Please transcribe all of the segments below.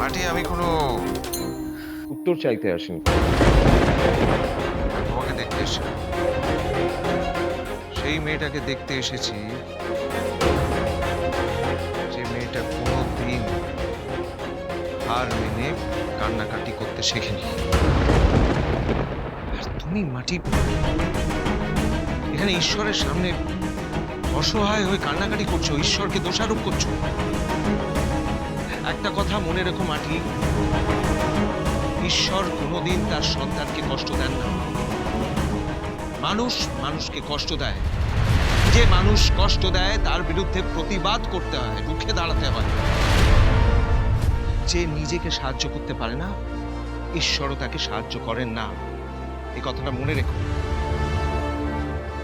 মাটি আমি কোনো উত্তর চাইতে আসিনি। তোমাকে দেখতে এসে সেই মেয়েটাকে দেখতে এসেছি যে মেয়েটা কোনো দিন হার মেনে কান্নাকাটি করতে শেখেনি। আর তুমি মাটি এখানে ঈশ্বরের সামনে অসহায় হয়ে কান্নাকাটি করছ ঈশ্বরকে দোষারোপ করছ। একটা কথা মনে রেখো, মাটি। ঈশ্বর কোনোদিন তার সন্তানকে কষ্ট দেন না। মানুষ মানুষকে কষ্ট দেয়। যে মানুষ কষ্ট দেয়, তার বিরুদ্ধে প্রতিবাদ করতে হয়, রুখে দাঁড়াতে হয়। যে নিজেকে সাহায্য করতে পারে না, ঈশ্বরও তাকে সাহায্য করেন না। এই কথাটা মনে রেখো।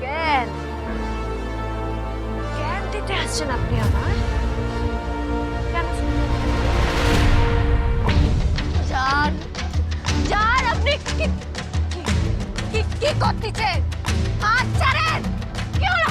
জ্ঞান। জ্ঞান দিতে আসছেন আপনি আমার কি কি করতেছেন? হাত ছাড়েন কি হলো?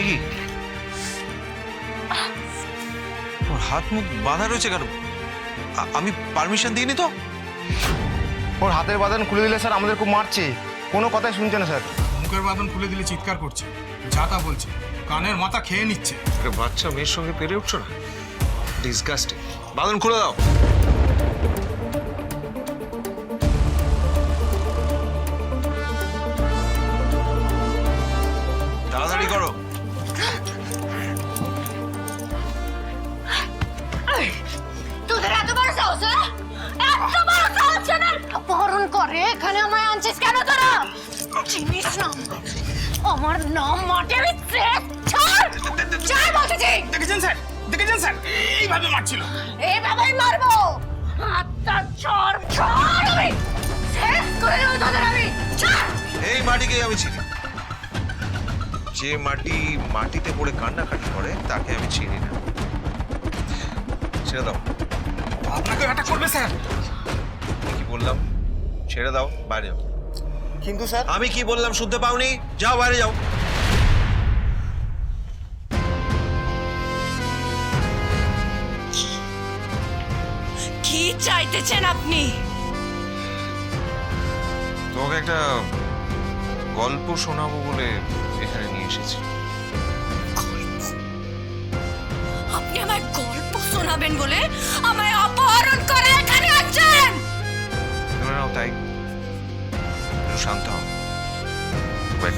দেখি। ওর হাত মুখ বাঁধা রয়েছে কেন? আমি পারমিশন দিইনি তো? ওর হাতের বাঁধন খুলে দিলে স্যার আমাদের খুব মারছে। কোনো কথাই শুনছে না স্যার। মুখের বাঁধন খুলে দিলে চিৎকার করছে। যা তা বলছে। কানের মাথা খেয়ে নিচ্ছে। বাচ্চা মেয়ের সঙ্গে পেরে উঠছো না? ডিসগাস্টিং বাঁধন খুলে দাও। এখানে কেন তোরা? চিনিস না। আমার নাম মাটি আমি শেষ ছাড়। ছাড় বলতেছি দেখেছেন স্যার? দেখেছেন স্যার? এইভাবে মারছিল। এইভাবেই মারবো। হাতটা ছাড় ছাড় আমি। শেষ করে দেবো তোদের আমি। ছাড়। এই মাটিকে আমি চিনি? যে মাটি মাটিতে পড়ে কান্নাকাটি করে তাকে আমি চিনি না। ছেড়ে দাও। আপনাকে অ্যাটাক করবে স্যার। কি বললাম? ছেড়ে দাও বাইরে যাও। কিন্তু স্যার? আমি কি বললাম শুনতে পাওনি? যাও বাইরে যাও। কি চাইতেছেন আপনি? তোমাকে একটা গল্প শোনাবো বলে এখানে নিয়ে এসেছি। আপনি আমায় গল্প শোনাবেন বলে আমায় অপহরণ করে এখানে আনছেন তাই সুশান্ত ওয়েট